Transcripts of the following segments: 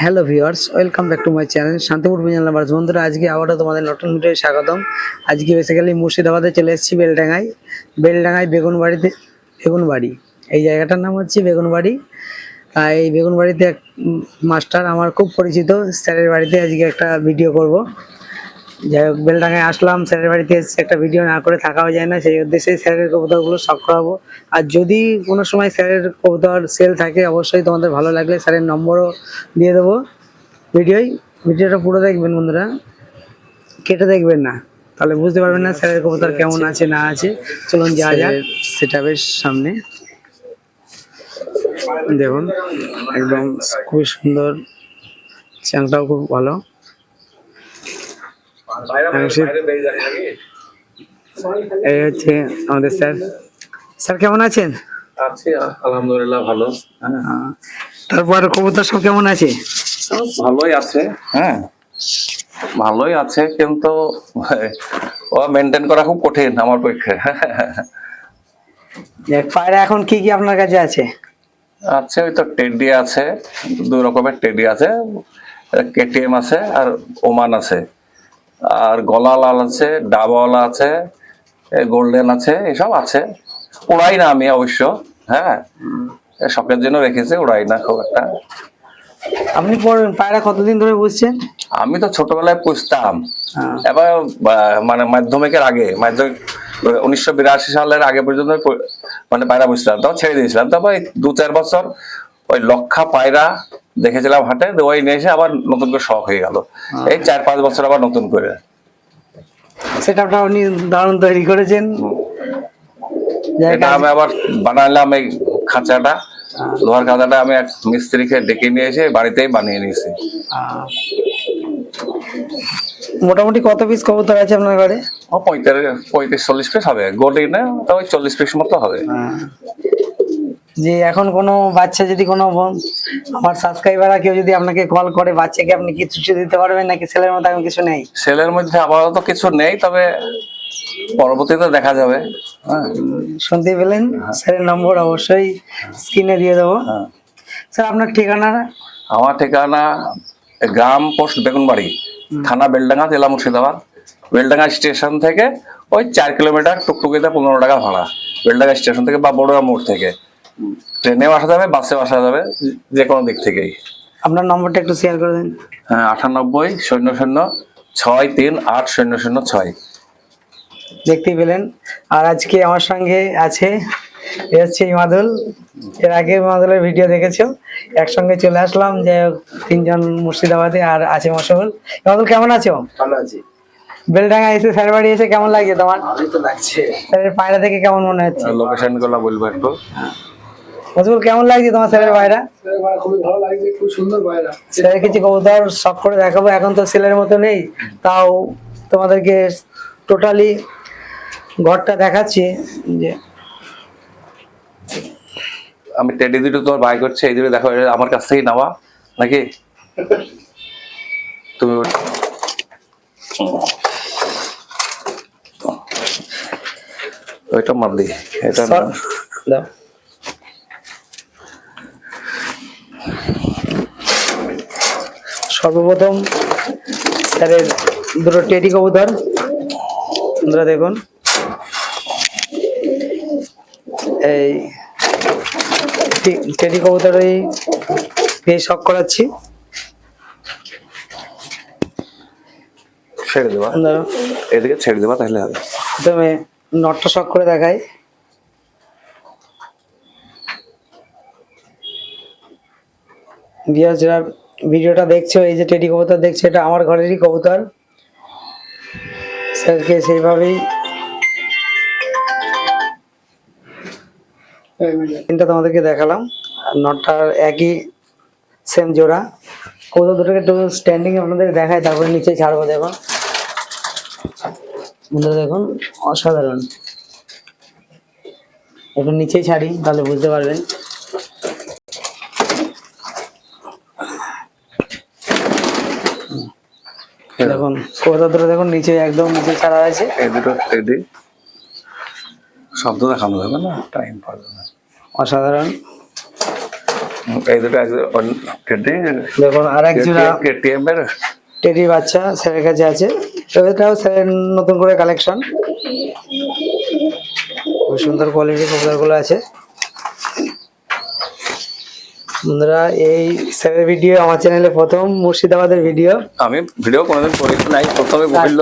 Hello viewers welcome back to my channel Shantipur Bijan lovers. বন্ধুরা, আজকে আবারও তোমাদের নতুন ভিডিও স্বাগতম। আজকে বেসিক্যালি মুর্শিদাবাদে চলে এসেছি বেলডাঙ্গায়। বেলডাঙ্গায় বেগুনবাড়িতে বেগুনবাড়ি। এই জায়গাটার নাম হচ্ছে বেগুনবাড়ি। আর এই বেগুনবাড়িতে এক মাস্টার, আমার খুব পরিচিত, স্যারের বাড়িতে আজকে একটা ভিডিও করব। যাই হোক বেলডাঙ্গায় আসলাম, স্যারের বাড়িতে এসে একটা ভিডিও না করে থাকাও যায় না, সেই উদ্দেশ্যে স্যারের কবুতরগুলো শখ করাবো। আর যদি কোনো সময় স্যারের কবুতর সেল থাকে, অবশ্যই তোমাদের ভালো লাগলে স্যারের নম্বরও দিয়ে দেবো। ভিডিওই ভিডিওটা পুরো দেখবেন বন্ধুরা। কেটে দেখবেন না। তাহলে বুঝতে পারবেন না স্যারের কবুতর কেমন আছে, না আছে। চলুন যা যাক। সেটা বেশ সামনে। দেখুন, একদম খুবই সুন্দর, চ্যাংটাও খুব ভালো। এই হচ্ছে আমাদের স্যার। স্যার কেমন আছেন? আছি আলহামদুলিল্লাহ ভালো। তারপর কবুতর সব কেমন আছে? ভালোই আছে হ্যাঁ। ভালোই আছে কিন্তু ও মেনটেন করা খুব কঠিন আমার পক্ষে। পায়রা এখন কি কি আপনার কাছে আছে? আছে ওই তো টেডি আছে দুই রকমের টেডি আছে কেটিএম আছে আর ওমান আছে। আর গলা লাল আছে ডাবওয়ালা আছে গোল্ডেন আছে এসব আছে। উড়াই না আমি অবশ্য হ্যাঁ? শখের জন্য রেখেছি উড়াই না খুব একটা। আপনি পায়রা কতদিন ধরে বুঝছেন আমি তো ছোটবেলায় পুষতাম। হ্যাঁ। এবার মানে মাধ্যমিকের আগে মাধ্যমিক উনিশশো বিরাশি সালের আগে পর্যন্ত মানে পায়রা বুঝতাম তখন ছেড়ে দিয়েছিলাম। তারপর দু চার বছর ওই লক্ষা পায়রা দেখেছিলাম হাটে ওই নিয়ে এসে আবার নতুন করে শখ হয়ে গেল। এই চার পাঁচ বছর আবার নতুন করে। সেটা আপনি দারুণ তৈরি করেছেন। এটা আমি আবার বানালাম এই খাঁচাটা। লোহার খাঁচাটা আমি এক মিস্ত্রিকে ডেকে নিয়ে এসে বাড়িতেই বানিয়ে নিয়েছি। মোটামুটি কত পিস কবুতর আছে আপনার ঘরে? ও পঁয়তাল্লিশ পঁয়ত্রিশ চল্লিশ পিস হবে। গড়ি না তো ওই চল্লিশ পিস মতো হবে। যে এখন কোনো বাচ্চা যদি কোনো আমার সাবস্ক্রাইবাররা কেউ যদি আপনাকে কল করে বাচ্চাকে আপনি কি কিছু দিতে পারবেন নাকি ছেলের মধ্যে এখন কিছু নেই? সেলের মধ্যে আপাতত কিছু নেই তবে পরবর্তীতে দেখা যাবে। হ্যাঁ শুনতে পেলেন? স্যারের নম্বর অবশ্যই স্ক্রিনে দিয়ে দেবো। হ্যাঁ। স্যার আপনার ঠিকানা? আমার ঠিকানা গ্রাম পোস্ট বেগুনবাড়ি থানা বেলডাঙ্গা জেলা মুর্শিদাবাদ। বেলডাঙ্গা স্টেশন থেকে ওই চার কিলোমিটার টুকটুকিতে পনেরো টাকা ভাড়া বেলডাঙ্গা স্টেশন থেকে বা বড়ুয়া মোড় থেকে। ট্রেনেও আসা যাবে বাসেও আসা যাবে যে কোনো দিক থেকেই। আপনার নম্বরটা একটু শেয়ার করে দিন। হ্যাঁ আটানব্বই শূন্য শূন্য ছয় তিন আট শূন্য শূন্য ছয়। দেখতেই পেলেন। আর আজকে আমার সঙ্গে আছে এ হচ্ছে ইমাদুল। এর আগে ইমাদুলের ভিডিও দেখেছ? একসঙ্গে চলে আসলাম যে তিনজন মুর্শিদাবাদে আর আছে মশহুল ইমাদুল কেমন আছো? ভালো আছি। বেলডাঙ্গা এসে স্যার বাড়ি এসে কেমন লাগছে তোমার? ভালোই তো লাগছে। স্যারের পায়রা থেকে কেমন মনে হচ্ছে? লোকেশনগুলো বলব একটু। মজবুল কেমন লাগছে তোমার ছেলের পায়রা আমার খুবই ভালো লাগছে খুব সুন্দর পায়রা স্যারের কিছু কবুতর শখ করে দেখাবো এখন তো ছেলের মতো নেই তাও তোমাদেরকে টোটালি ঘরটা দেখাচ্ছি যে আমি টেডি দুটো তোমার বাই করছি এই দুটো দেখো আমার কাছ থেকেই নেওয়া নাকি? তুমি ওইটা মার দি এটা দাও। সর্বপ্রথম স্যারের দুটো টেডি কবুতর। বন্ধুরা দেখুন। এই টেডি কবুতর এই এই শখ করাচ্ছি। ছেড়ে দেবা। এদিকে ছেড়ে দেবা তাহলে হবে। প্রথমে নটটা শখ করে দেখাই। বিয়ার যারা ভিডিওটা দেখছ, এই যে টেডি কবুতর দেখছ, এটা আমার ঘরেরই কবুতর। স্যারকে সেইভাবেই তিনটা তোমাদেরকে দেখালাম, আর নটটার একই সেম জোড়া। কবুতর দুটোকে একটু স্ট্যান্ডিং আপনাদের দেখায় তারপরে নিচে ছাড়বো, দেখো। দেখুন, অসাধারণ। একটু নিচেই ছাড়ি, তাহলে বুঝতে পারবেন। দেখুন কবুতর দুটো দেখুন নিচে একদম নিচে ছাড়া আছে। এই দুটো টেডি শব্দ দেখানো যাবে না? টাইম পাবে না। অসাধারণ। এই দুটো টেডি দেখুন আর এক জোড়া কেটিএম এর টেডি বাচ্চা স্যারের কাছে আছে। তো এটাও স্যারের নতুন করে কালেকশন খুব সুন্দর কোয়ালিটির কবুতরগুলো আছে। বন্ধুরা এই স্যারের ভিডিও আমার চ্যানেলে প্রথম মুর্শিদাবাদের ভিডিও আমি ভিডিও কোনোদিন করি নাই প্রথমে বলল।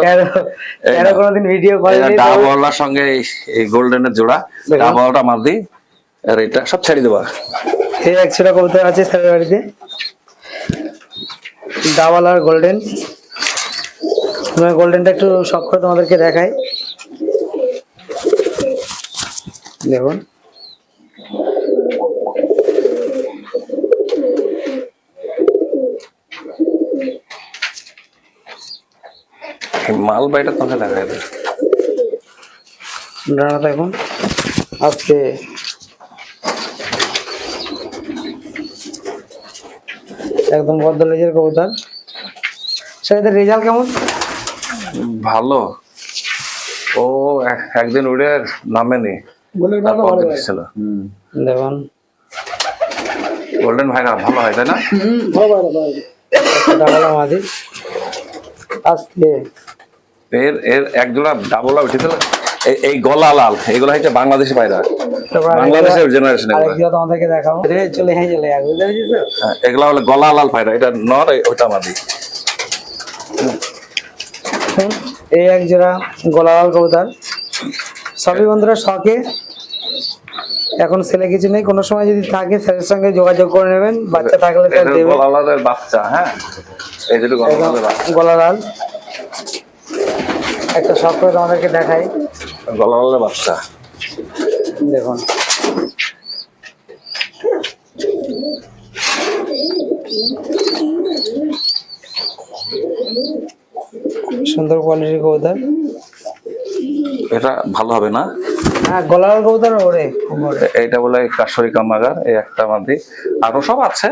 স্যারও কোনোদিন ভিডিও করেনি? তো- ডাবওয়ালার সঙ্গে এই- গোল্ডেনের জোড়া। ডাবওয়ালাটা মার দিই আর এটা সব ছেড়ে দেবা। এই একশোটা কবুতর আছে স্যারের বাড়িতে। ডাবল আর গোল্ডেন গোল্ডেনটা একটু শখ করে তোমাদেরকে দেখাই। দেখুন। মাল বাইটা তোমাকে দেখাই দেয় ডানা দেখুন। আজকে একদম বদ্ধ লেজের কবুতর। স্যার এদের রেজাল্ট কেমন? ভালো। ও এক- একদিন উড়ে আর নামেনি। বলে না তারপর ভালো দিন লাগে ছিল দেখুন। গোল্ডেন ভাইরা ভালো হয় তাই না? হুম, ভালো ভালো ভালো আজকে এর এর একজোড়া ডাবলা উঠেছিল এই এই গলা লাল এগুলো হচ্ছে বাংলাদেশি পায়রা বাংলাদেশের জেনারেশন তোমাদেরকে দেখাবো। চলে হ্যাঁ চলে? এগুলা হলো গলা লাল পায়রা এটা নর ওটা মাদি এই এক জোড়া গোলালাল কবুতর। সবই বন্ধুরা শখে। এখন ছেলে কিছু নেই কোনো সময় যদি থাকে স্যারের সঙ্গে যোগাযোগ করে নেবেন বাচ্চা থাকলে গলা বাচ্চা হ্যাঁ? এই গলা গলালাল একটা শখ করে তোমাদেরকে দেখাই। গলা বাচ্চা। দেখুন। সুন্দর কোয়ালিটির কবুতর। এটা ভালো হবে না? হ্যাঁ কবুতর ওরে খুব ওরে। এ- এইটা বলে কাশ্বরী কামাগার এই একটা মাদি। আরও সব আছে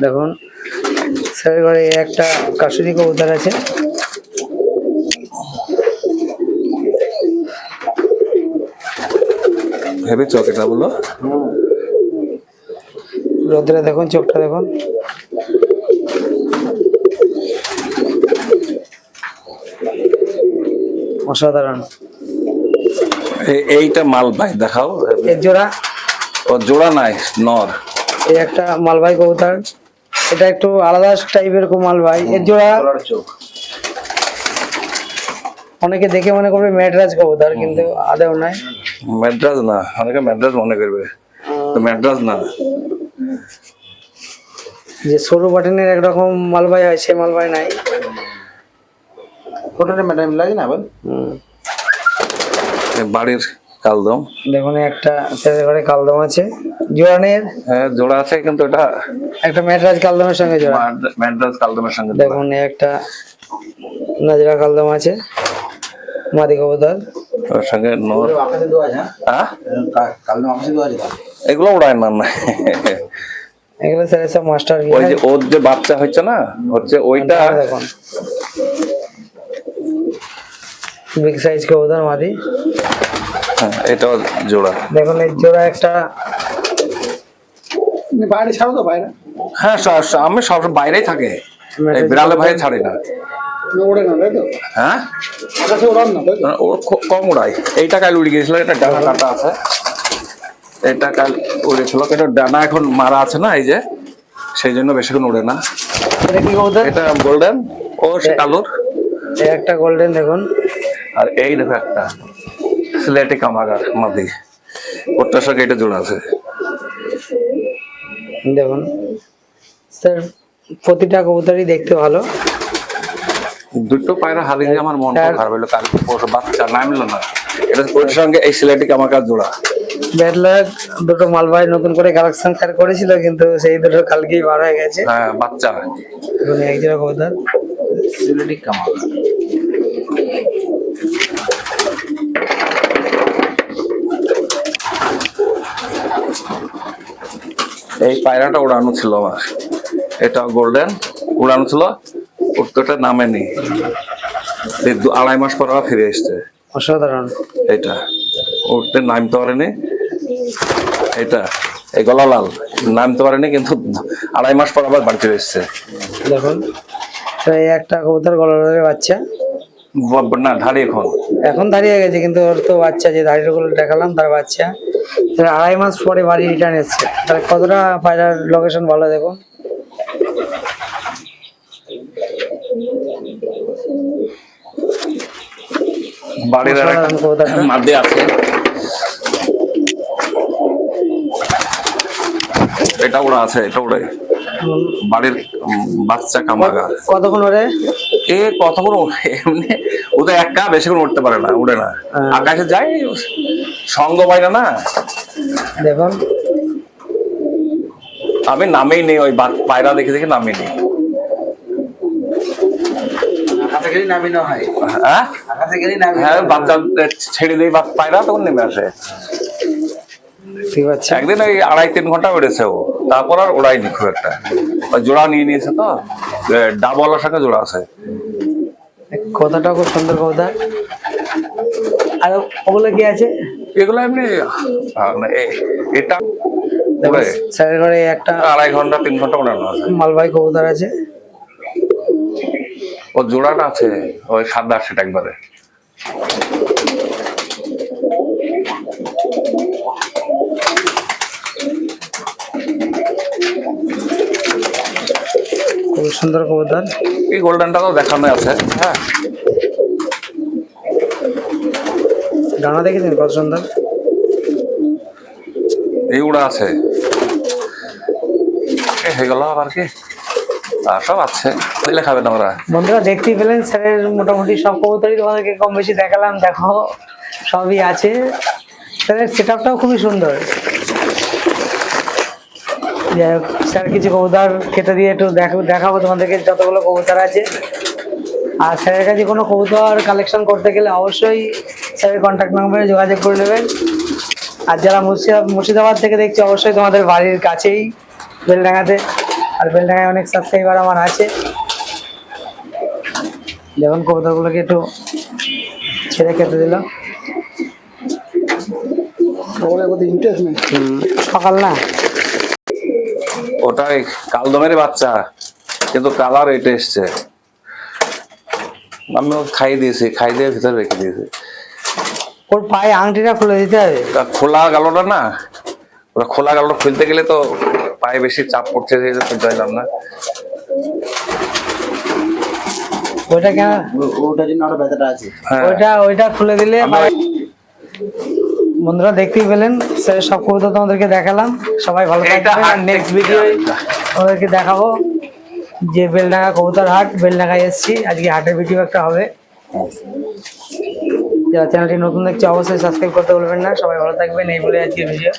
দেখুন ঘরে একটা কাশুরি কবুতর আছে। হেভি চক এটা বলো। রোদ্রে দেখুন চোখটা দেখুন। অসাধারণ। এই- এইটা মাল ভাই দেখাও। এর জোড়া? ও জোড়া নাই নর। এই একটা মালবাই কবুতর। এটা একটু আলাদা টাইপের মালবাই এর জোড়া? অনেকে দেখে মনে করবে ম্যাডরাজ কবুতর কিন্তু আদেও নয় ম্যাড্রাস না অনেকে ম্যাড্রাস মনে করবে। তো ম্যাড্রাস না। যে সরু বাটনের একরকম মালবাই হয় সে মালবাই নাই। ফটোটা ম্যাডাম লাগে না বল বাড়ির কালদম। দেখুন একটা ছেলের ঘরে কালদম আছে। জোয়ানের হ্যাঁ জোড়া আছে কিন্তু এটা একটা ম্যাডরাজ কালদমের সঙ্গে জোড়া। ম্যাড্রাস কালদমের সঙ্গে। দেখুন একটা নাজরা কালদম আছে। মাদি কবুতর। ওর সঙ্গে নর হ্যাঁ? হ্যাঁ এগুলো উড়ায় না না এগুলো স্যার সব মাস্টার ওই যে ওর যে বাচ্চা হচ্ছে না হচ্ছে ওইটা দেখুন। বিগ সাইজ কবুতর মাদি। হ্যাঁ, এটাও জোড়া। দেখুন এই জোড়া একটা তুমি বাইরে ছাড়ো তো বাইরে। হ্যাঁ আমি সব বাইরেই থাকে। এই বিড়ালে ভাই ছাড়ি না। ওড়ে না তাই তো? হ্যাঁ? আকাশে ওড়ান না তাই তো? ও কম উড়াই এইটা কাল উড়ে গেছিল এটা ডানা কাটা আছে। এটা কাল উড়েছিল কিন্তু ডানা এখন মারা আছে না এই যে। সেই জন্য বেশিক্ষণ উড়ে না। এটা কি এটা গোল্ডেন ও কালোর। এই একটা গোল্ডেন দেখুন। আর এই দেখো একটা সিলেটি কামাগার মাদি। ওটার সঙ্গে এটা জোড়া আছে। দেখুন। স্যার প্রতিটা কবুতরই দেখতে ভালো। দুটো পায়রা হারি দিয়ে আমার মন খারাপ হলো পরশু বাচ্চা নামলো না। এটা ওটার সঙ্গে এই সিলেটি কামাগার জোড়া। ব্যাড লাক দুটো মালবাহী নতুন করে কালেকশন স্যার করেছিল কিন্তু সেই দুটো কালকেই বার হয়ে গেছে। হ্যাঁ বাচ্চা। দেখুন এক জোড়া কবুতর সিলেটি কামাল। এই পায়রাটা উড়ানো ছিল আমার। এটা গোল্ডেন উড়ানো ছিল। উত্তরটা নামেনি আড়াই মাস পর আবার ফিরে এসছে। অসাধারণ। এটা উঠতে নামতে পারেনি। এটা এই গলা লাল নামতে পারেনি কিন্তু আড়াই মাস পর আবার বাড়িতে এসছে। দেখুন। এই একটা কবুতর গলার বাচ্চা। না ধাড়ি এখন। এখন দাঁড়িয়ে গেছে কিন্তু ওর তো বাচ্চা যে দাঁড়িয়ে গুলো দেখালাম তার বাচ্চা। আড়াই মাস পরে বাড়ি রিটার্ন এসছে। তাহলে কতটা পায়রার লোকেশন ভালো দেখুন। বাড়ির আর একটা মাদে আছে। এটা ওরা আছে এটা বাড়ির বাচ্চা কামাগা। কতক্ষণ ওরে? এ কতক্ষণ ওড়ে? এমনি ও তো একা বেশিক্ষণ উঠতে পারে না উড়ে না। হ্যাঁ। আকাশে যায় সঙ্গ পায় না না। দেখুন। আমি নামেই নেই ওই পায়রা দেখে দেখে নামেই নেই। নামিনো হয়। হ্যাঁ? আকাশে গেলেই নামিনো হ্যাঁ বাচ্চা ছেড়ে দিই বা- পায়রা তখন নেমে আসে। ঠিক আছে। একদিন ওই আড়াই তিন ঘণ্টা উড়েছে ও। তারপর আর ওড়াইনি খুব একটা। জোড়া নিয়ে নিয়েছে তো ডাবলার সঙ্গে জোড়া আছে। কতটা খুব সুন্দর কবুতর আর ওগুলো কি আছে? এগুলো এমনি এ- এটা দেখুন, স্যারের ঘরে একটা আড়াই ঘণ্টা তিন ঘণ্টা ওড়ানো আছে। মালবাহী কবুতর আছে। ও জোড়াটা আছে ওই সাদা সেটা একবারে। খুব সুন্দর কবুতর। এই গোল্ডেনটা তো দেখানো আছে হ্যাঁ। ডানা দেখেছেন কত সুন্দর? এই উড়া আছে। হয়ে গেল আবার কি? সব আছে। দিলে খাবে না ওরা। বন্ধুরা দেখতেই পেলেন স্যারের মোটামুটি সব কবুতরই তোমাদেরকে কম বেশি দেখালাম। দেখো সবই আছে। স্যারের সেট আপটাও খুবই সুন্দর। যাই হোক, স্যার কিছু কবুতর খেতে দিয়ে একটু দেখ- দেখাবো তোমাদেরকে যতগুলো কবুতর আছে। আর স্যারের কাছে কোনো কবুতর কালেকশন করতে গেলে অবশ্যই স্যারের কন্ট্যাক্ট নাম্বারে যোগাযোগ করে নেবেন। আর যারা মুর্শিদা মুর্শিদাবাদ থেকে দেখছি অবশ্যই তোমাদের বাড়ির কাছেই বেলডাঙ্গাতে আর বেলডাঙ্গায় অনেক সাবস্ক্রাইবার আমার আছে। যেমন কবুতরগুলোকে একটু ছেড়ে খেতে নেই। সকাল না। ওটাই কালদমের বাচ্চা কিন্তু কালার এটা এসছে। আমি খাইয়ে দিয়েছি খাই দিয়ে ভিতরে রেখে দিয়েছি। ওর পায়ে আংটিটা খুলে দিতে হবে। তা খোলা গেলটা না ওরা খোলা গেলটা খুলতে গেলে তো পায়ে বেশি চাপ পড়ছে সেই জন্য খুলতে না। ওইটা কেন? ও- ওটার জন্য আরও ব্যথাটা আছে। হ্যাঁ। ওইটা ওইটা খুলে দিলে বন্ধুরা দেখতেই পেলেন। স্যার সব কবুতর তোমাদেরকে দেখালাম। সবাই ভালো এটা থাকবেন। হাট নেক্সট ভিডিও। তোমাদেরকে দেখাবো যে বেলডাঙ্গা কবুতর হাট। বেলডাঙ্গায় এসেছি। আজকে হাটের ভিডিও একটা হবে। যারা চ্যানেলটি নতুন দেখছে অবশ্যই সাবস্ক্রাইব করতে বলবেন না। সবাই ভালো থাকবেন। এই বলে আজকের ভিডিও